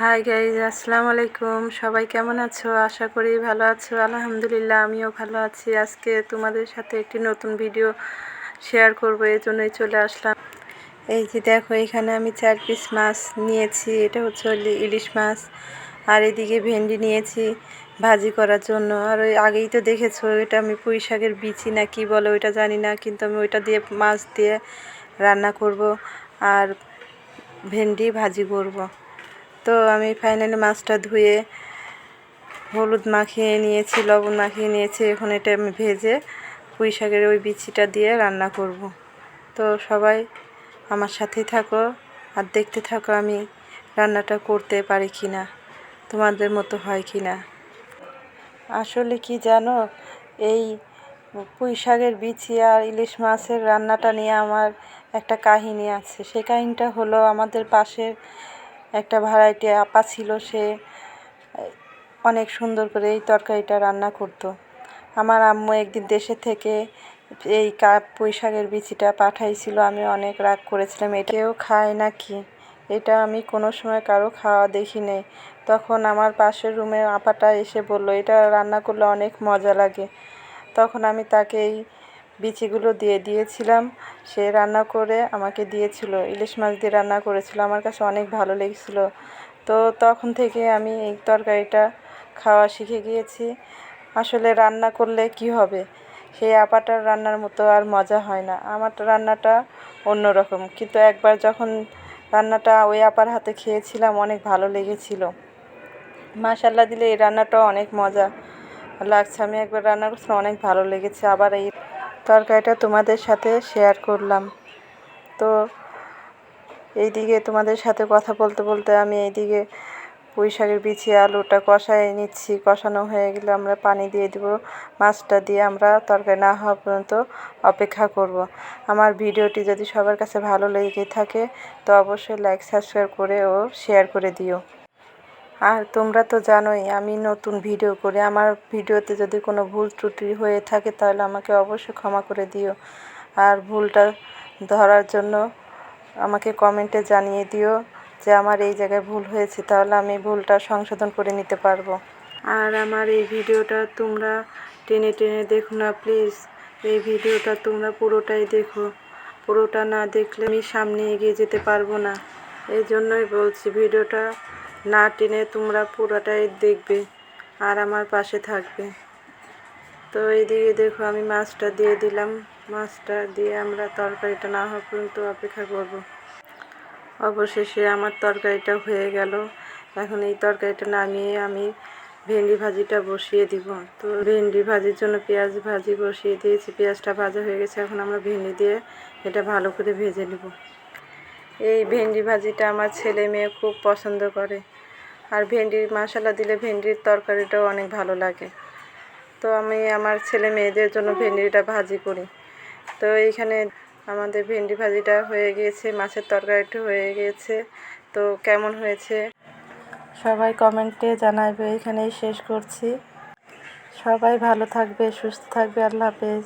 Hi guys আসসালামু আলাইকুম। সবাই কেমন আছো? আশা করি ভালো আছো। আলহামদুলিল্লাহ, আমিও ভালো আছি। আজকে তোমাদের সাথে একটি নতুন ভিডিও শেয়ার করব, এই জন্যই চলে আসলাম। এই যে দেখো, এখানে আমি চার পিস মাছ নিয়েছি। এটা হচ্ছে ইলিশ মাছ। আর এদিকে ভেন্ডি নিয়েছি ভাজি করার জন্য। আর ওই আগেই তো দেখেছ, এটা আমি পুঁই শাকের বিচি না কি বলো ওইটা জানি না, কিন্তু আমি ওইটা দিয়ে মাছ দিয়ে রান্না করব। আর ভেন্ডি ভাজি করব। তো আমি ফাইনালি মাছটা ধুয়ে হলুদ মাখিয়ে নিয়েছি, লবণ মাখিয়ে নিয়েছি। এখন এটা আমি ভেজে পুঁই শাকের ওই বিচিটা দিয়ে রান্না করব। তো সবাই আমার সাথেই থাকো আর দেখতে থাকো আমি রান্নাটা করতে পারি কি না তোমাদের মতো হয় কি না আসলে কি জানো, এই পুঁই শাকের বিচি আর ইলিশ মাছের রান্নাটা নিয়ে আমার একটা কাহিনী আছে। সেই কাহিনীটা হলো আমাদের পাশের একটা ভ্যারাইটি আপা ছিল, সে অনেক সুন্দর করে এই তরকারিটা রান্না করতো। আমার আম্মু একদিন দেশে থেকে এই কাপ পুঁই শাকের বিচিটা পাঠাইছিল, আমি অনেক রাগ করেছিলাম এটাও খায় নাকি? এটা আমি কোনো সময় কারও খাওয়া দেখি নেই। তখন আমার পাশের রুমে আপাটা এসে বলল, এটা রান্না করলে অনেক মজা লাগে। তখন আমি তাকে এই বিচিগুলো দিয়ে দিয়েছিলাম। সে রান্না করে আমাকে দিয়েছিল। ইলিশ মাছ দিয়ে রান্না করেছিল। আমার কাছে অনেক ভালো লেগেছিলো। তো তখন থেকে আমি এই তরকারিটা খাওয়া শিখে গিয়েছি। আসলে রান্না করলে কি হবে? সেই আপাটার রান্নার মতো আর মজা হয় না। আমার রান্নাটা অন্যরকম। কিন্তু একবার যখন রান্নাটা ওই আপার হাতে খেয়েছিলাম, অনেক ভালো লেগেছিল। মাশাল্লাহ দিলে এই রান্নাটাও অনেক মজা লাগছে। আমি একবার রান্না করছিলাম, অনেক ভালো লেগেছে। আবার এই তরকারিটা তোমাদের সাথে শেয়ার করলাম। তো এইদিকে তোমাদের সাথে কথা বলতে বলতে আমি এইদিকে পুঁই শাকের বিছি আলুটা কষায় নিচ্ছি। কষানো হয়ে গেলে আমরা পানি দিয়ে দেবো। মাছটা দিয়ে আমরা তরকারি না হওয়া পর্যন্ত অপেক্ষা করব। আমার ভিডিওটি যদি সবার কাছে ভালো লেগে থাকে, তো অবশ্যই লাইক সাবস্ক্রাইব করে ও শেয়ার করে দিও। আর তোমরা তো জানোই, আমি নতুন ভিডিও করি। আমার ভিডিওতে যদি কোনো ভুল ত্রুটি হয়ে থাকে, তাহলে আমাকে অবশ্যই ক্ষমা করে দিও। আর ভুলটা ধরার জন্য আমাকে কমেন্টে জানিয়ে দিও যে আমার এই জায়গায় ভুল হয়েছে, তাহলে আমি ভুলটা সংশোধন করে নিতে পারব। আর আমার এই ভিডিওটা তোমরা টেনে টেনে দেখো না, প্লিজ। এই ভিডিওটা তোমরা পুরোটাই দেখো। পুরোটা না দেখলে আমি সামনে এগিয়ে যেতে পারব না। এই জন্যই বলছি, ভিডিওটা না টেনে তোমরা পুরোটাই দেখবে আর আমার পাশে থাকবে। তো এইদিকে দেখো আমি মাছটা দিয়ে দিলাম। মাছটা দিয়ে আমরা তরকারিটা না হওয়া পর্যন্ত অপেক্ষা করব। অবশেষে আমার তরকারিটা হয়ে গেল। এখন এই তরকারিটা নামিয়ে আমি ভেন্ডি ভাজিটা বসিয়ে দিব। তো ভেন্ডি ভাজির জন্য পেঁয়াজ ভাজি বসিয়ে দিয়েছি। পেঁয়াজটা ভাজা হয়ে গেছে। এখন আমরা ভেন্ডি দিয়ে এটা ভালো করে ভেজে নেব। এই ভেন্ডি ভাজিটা আমার ছেলে মেয়ে খুব পছন্দ করে। আর ভেন্ডির মশলা দিলে ভেন্ডির তরকারিটাও অনেক ভালো লাগে। তো আমি আমার ছেলে মেয়েদের জন্য ভেন্ডিটা ভাজি করি। তো এইখানে আমাদের ভেন্ডি ভাজিটা হয়ে গিয়েছে, মাছের তরকারিটা হয়ে গিয়েছে। তো কেমন হয়েছে? সবাই কমেন্টে জানাবে, এখানেই শেষ করছি। সবাই ভালো থাকবে, সুস্থ থাকবে, আল্লাহ হাফেজ।